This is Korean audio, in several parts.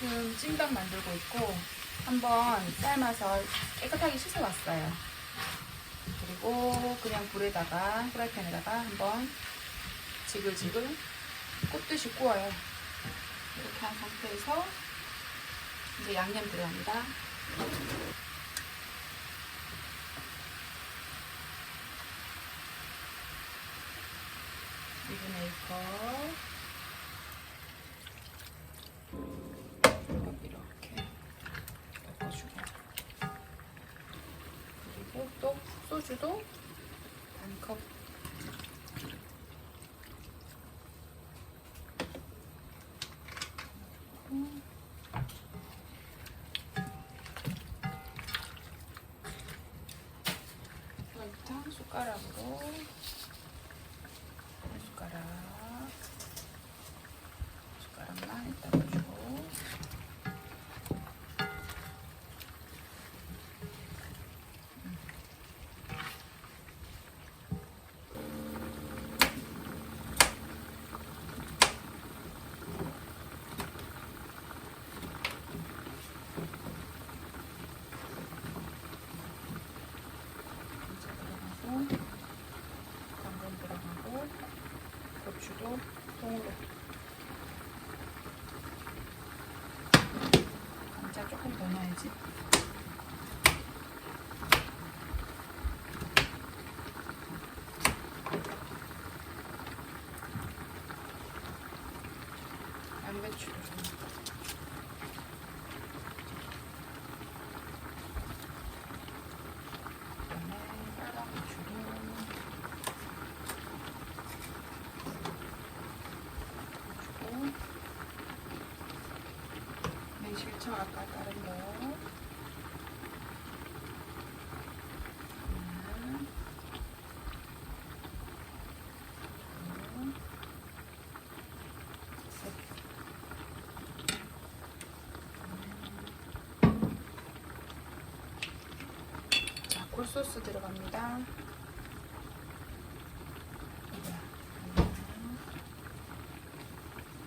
지금 찜닭 만들고 있고 한번 삶아서 깨끗하게 씻어왔어요. 그리고 그냥 불에다가 프라이팬에다가 한번 지글지글 굽듯이 구워요. 이렇게 한 상태에서 이제 양념 들어갑니다. 이브네이커 소주도 반 컵. 설탕 숟가락으로. 한 숟가락. 숟가락만 이따 넣어주고 이제 들어가고 당근 들어가고 고추도 통으로 감자 조금 더 넣어야지 양배추도 좀 넣고 그다음에 빨간 고추도 주고 매실청 아까 다른 거 하나 둘, 셋. 자, 굴소스 들어갑니다.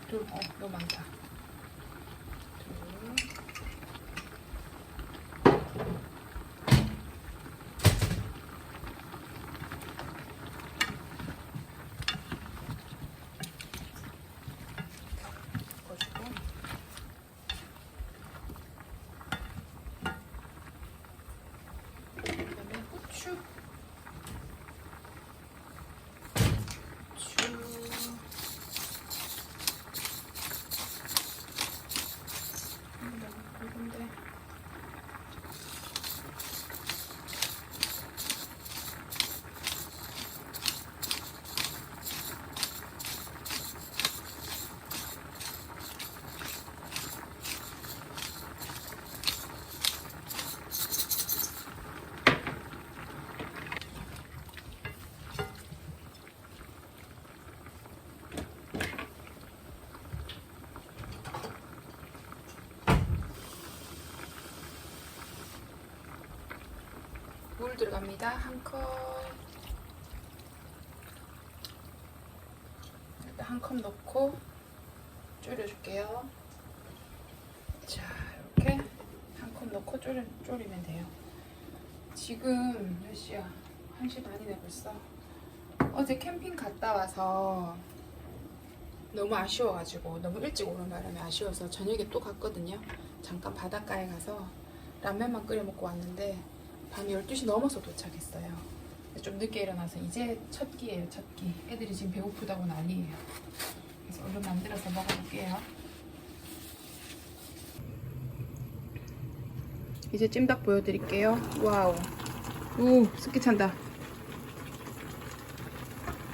둘, 어, 너무 많다. 둘, 섞어주고 그다음에 후추, 후추. 음, 너무 굵은데. 물 들어갑니다. 한 컵. 일단 한 컵 넣고 졸여줄게요. 자, 이렇게 한 컵 넣고 졸여, 졸이면 돼요. 지금 몇 시야? 1시 반이네 벌써. 어제 캠핑 갔다 와서 너무 아쉬워가지고 너무 일찍 오는 바람에 아쉬워서 저녁에 또 갔거든요. 잠깐 바닷가에 가서 라면만 끓여 먹고 왔는데 밤 12시 넘어서 도착했어요. 좀 늦게 일어나서 이제 첫 끼예요, 첫 끼. 애들이 지금 배고프다고 난리예요. 그래서 얼른 만들어서 먹어볼게요. 이제 찜닭 보여드릴게요. 와우. 우, 습기 찬다.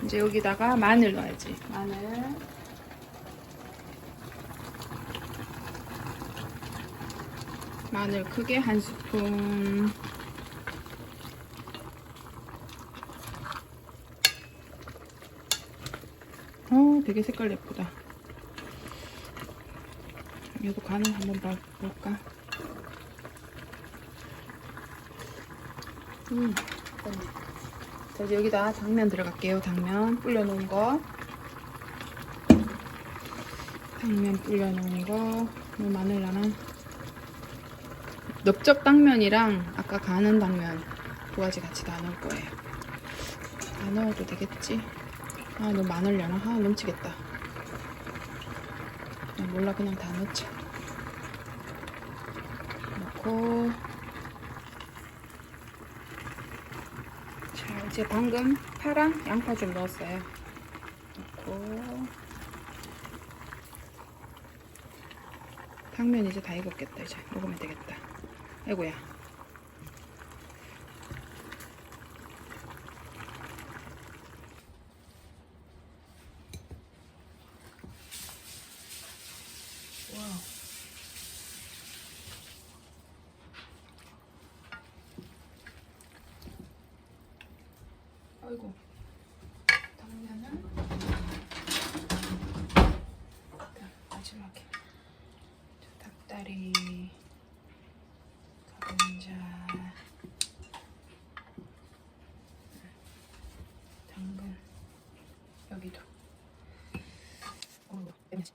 이제 여기다가 마늘 넣어야지. 마늘. 마늘 크게 한 스푼. 어, 되게 색깔 예쁘다. 얘도 간을 한번 봐- 볼까? 음. 자, 이제 여기다 당면 들어갈게요. 당면 불려놓은 거. 당면 불려놓은 거. 요 마늘라랑 넓적 당면이랑 아까 가는 당면 두 가지 같이 다 넣을 거예요. 다 넣어도 되겠지? 아, 너 마늘려나? 아, 넘치겠다. 아, 몰라, 그냥 다 넣자. 넣고. 자, 이제 방금 파랑 양파 좀 넣었어요. 넣고. 당면 이제 다 익었겠다. 이제 먹으면 되겠다. 아이고야. 와우. 아이고. 당면은 마지막에 저 닭다리 감자 당근 여기도 어우, 냄새.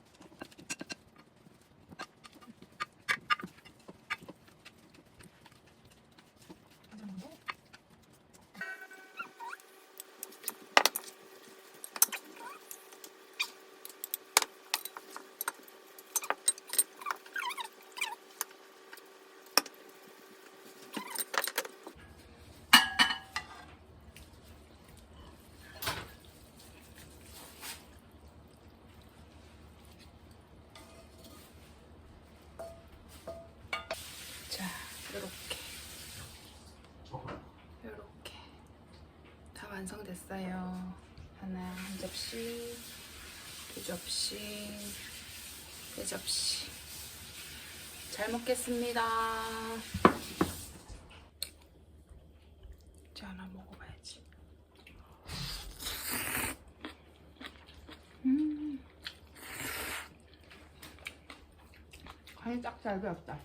자, 요렇게. 요렇게. 다 완성됐어요. 하나, 한 접시, 두 접시, 세 접시. 잘 먹겠습니다. 자, 하나 먹어봐야지. 음. 간이 딱 잘 배웠다.